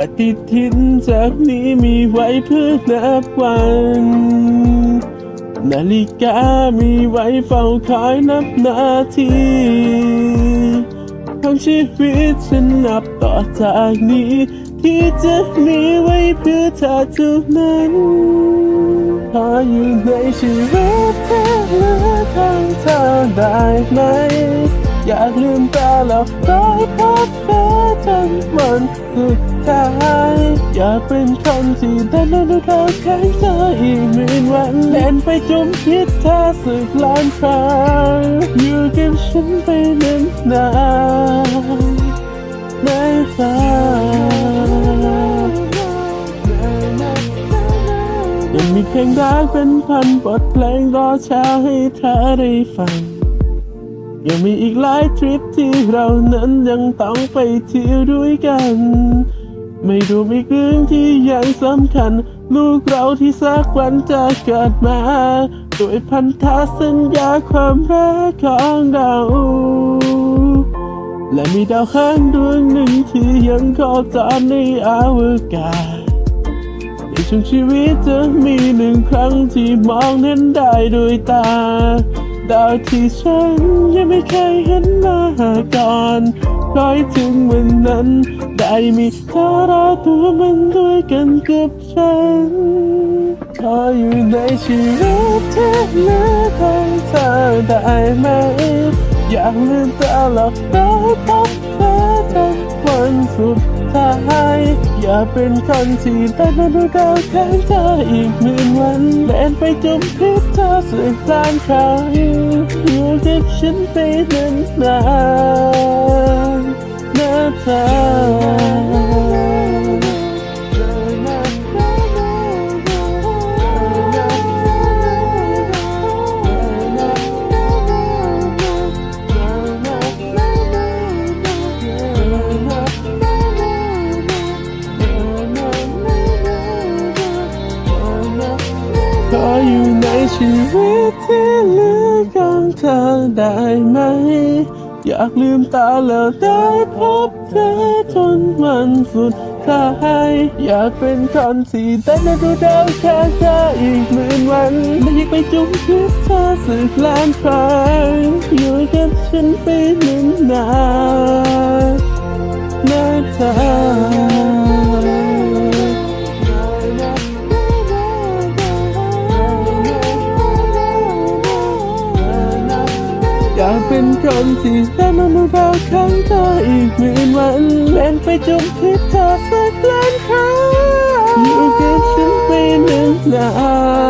ปฏิทินจากนี้มีไว้เพื่อนับวัน นาฬิกามีไว้เฝ้าคอยนับนาทีของชีวิตฉันนับต่อจากนี้ ที่จะมีไว้เพื่อเธอเท่านั้นขออยู่ในชีวิตที่เหลือของเธอได้ไหม อยากลืมตาแล้วได้พบเธอจนวันสุดท้ายอยากเป็นคนที่ได้นอนเราแค่เธออีกหมื่นวันเล่นไปจมคิดเธอสึกล้านครั้งอยู่กับฉันไปนานนานๆไม่ฝันยังมีเพลงรักเป็นพันบทเพลงรอเช้าให้เธอได้ฟัง ยังมีอีกหลายทริปที่เรานั้นยังต้องไปเที่ยวด้วยกัน ไม่รวมอีกเรื่องที่ยังสำคัญ ลูกเราที่สักวันจะเกิดมา โดยพันธสัญญาความรักของเรา และมีดาวค้างดวงหนึ่งที่ยังโคจรในอวกาศในช่วงชีวิตจะมีหนึ่งครั้งที่มองเห็นได้ด้วยตา ดาวที่ฉันยังไม่เคยเห็นมาก่อนคอยถึงวันนั้น ได้มีเธอรอตัวมันด้วยกันกับฉันขออยู่ในชีวิตที่เหลือของเธอได้ไหม อยากลืมตาหลับตาพบเธอจนวันสุด ท้ายอย่าเป็นคนที่ตัด้าดูดาวแทนเธออีกหมื่นวันแล่นไปจมพิษเธอสืบล้านครั้งอยู่กับฉันไปนานนานๆนะเธอ อยู่ในชีวิตที่เหลือของเธอได้ไหม อยากลืมตาแล้วได้พบเธอจนวันสุดท้ายอยากเป็นคนที่ได้มาดูดาวแค่เธออีกหมื่นวันไม่อยากไปจุ่มคิดเธอสึกล้านครั้งอยู่กับฉันไปนาน ที่ได้มาดูดาครั้งเธออีกหมื่นวันเล่นไปจมคิดเธอสักล้านครั้งอยู่กับฉันไปนานๆนะเธอ